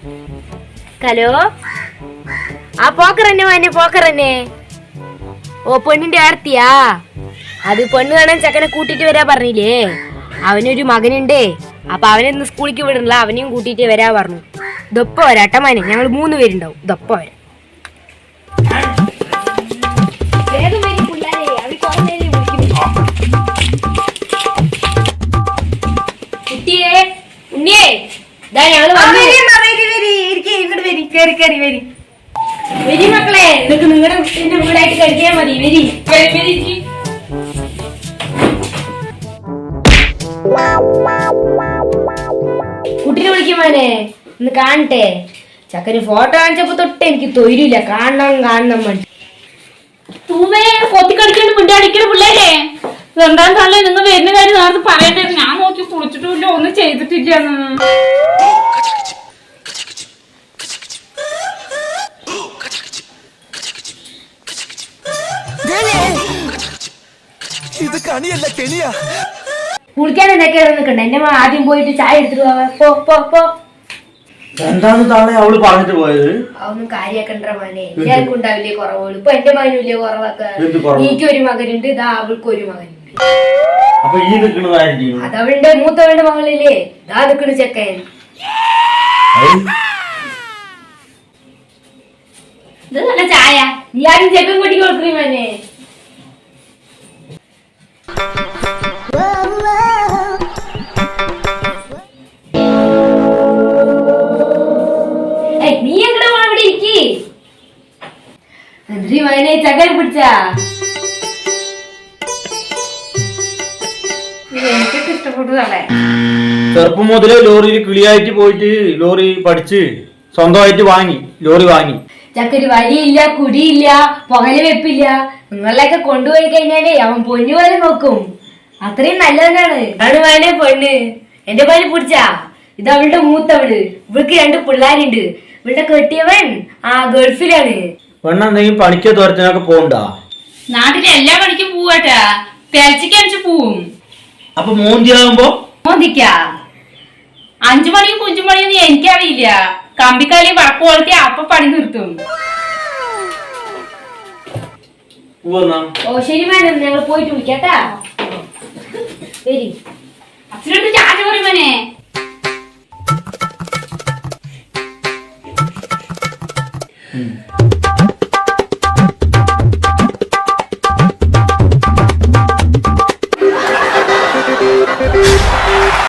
Hello ആ പോക്കറന്നെ മോനെ പോക്കറന്നെ ഓ പെണ്ണിന്റെ ആർത്തിയാ? അത് പെണ്ണ് കാണാൻ ചക്കനെ കൂട്ടിട്ട് വരാ പറഞ്ഞില്ലേ? അവനൊരു മകനുണ്ടേ. അപ്പൊ അവനെ ഇന്ന് സ്കൂളിലേക്ക് വിടണില്ല. അവനെയും കൂട്ടിട്ട് വരാ പറഞ്ഞു. ദൊപ്പ വരാ അട്ടമാനെ ഞങ്ങൾ മൂന്ന് പേരുണ്ടാവും. ദൊപ്പ വരാം. ഉണ്ണിയേ ഉണ്ണിയേ ദാ കേറി കേറി വരി. മക്കളെ നിങ്ങൾക്ക് നിങ്ങളുടെ കുട്ടീന്റെ വീടായിട്ട് കഴിക്കാൻ മതി വരി. കുട്ടീനെ വിളിക്കുമാനെ ഒന്ന് കാണട്ടെ. ചക്കന് ഫോട്ടോ കാണിച്ചപ്പോ തൊട്ട് എനിക്ക് തൊഴിലില്ല. കാണണം കാണണം മതി തൂവേ കൊത്തിക്കടിക്കൊണ്ട് മുണ്ടി അടിക്കണ പിള്ളേരെ. രണ്ടാം തള്ളേ നിങ്ങൾ വരുന്ന കാര്യം നേരത്തെ പറയണ്ടേ. ഞാൻ നോക്കി കുളിച്ചിട്ടില്ല ഒന്നും ചെയ്തിട്ടില്ലെന്ന് ഇത് കണിയല്ല കെണിയാ. കുളിക്കാൻ എന്തൊക്കെ നിൽക്കണ്ട. എന്റെ അമ്മ ആദ്യം പോയിട്ട് ചായ എടുത്തിട്ട് പോവാ പോ പോ പോ. എന്താണ് താളെ അവൾ പറഞ്ഞിട്ട് പോയത്? അതൊന്നും കാര്യാക്കണ്ട മോനെ. എല്ലാവർക്കും ഉണ്ടാവില്ലേ കുറവുകൾ ഇപ്പൊ എന്റെ മകനും ഇല്ലേ കുറവൊക്കെ? എന്ത് കുറവ്? എനിക്ക് ഒരു മകനുണ്ട് ഇതാ അവൾക്ക് ഒരു മകനുണ്ട്. അപ്പൊ ഈ നിൽക്കുന്നതായിരിക്കും അത് അവളുടെ മൂത്തവളുടെ മകളില്ലേ? ഇതാ നിക്കണ ചെക്കൻ. ഇത് നല്ല ചായ. നീ ആരും ചെക്കൻ കുട്ടി കൊടുക്കണേ മോനെ. എന്തിരി മകനെ ചക്കര പിടിച്ചാ? എനിക്കൊക്കെ ഇഷ്ടപ്പെട്ടതല്ലേ ചെറുപ്പം മുതലേ ലോറിയിൽ കിളിയായിട്ട് പോയിട്ട് ലോറി പഠിച്ച് സ്വന്തമായിട്ട് വാങ്ങി ലോറി വാങ്ങി. ചക്കരി വലിയില്ല കുടിയില്ല പുകൽ വെപ്പില്ല. നിങ്ങളിലൊക്കെ കൊണ്ടുപോയി കഴിഞ്ഞാലേ അവൻ പൊന്നു പോലെ നോക്കും. അത്രയും നല്ലതാണ് ആണ് മകനെ പൊണ്ണ് എന്റെ പനി പിടിച്ചാ? ഇത് അവളുടെ മൂത്തവൾ. ഇവൾക്ക് രണ്ട് പിള്ളേരുണ്ട്. ഇവളുടെ കെട്ടിയവൻ ആ ഗൾഫിലാണ്. പെണ്ണ എന്തെങ്കിലും പണിക്കോ ദൂരത്തിനൊക്കെ പോകണ്ടാ നാട്ടിലെ എല്ലാ പണിക്കും പോവാട്ടാ. പേച്ചയ്ക്ക് അഞ്ചു പോവും. അപ്പൊ മൂന്തിയാകുമ്പോ മോന്തിക്ക. അഞ്ചു മണിയും കുഞ്ചു മണിയും എനിക്കറിയില്ല. കമ്പിക്കാലി വഴക്ക് കൊളുത്തി അപ്പൊ പണി നിർത്തും. ഓ ശരി മാഡം. ഞങ്ങൾ പോയിട്ട് വിളിക്കാട്ടാ. വരി. അച്ഛനോട് ചാർജ് പറയുമനെ ഉം.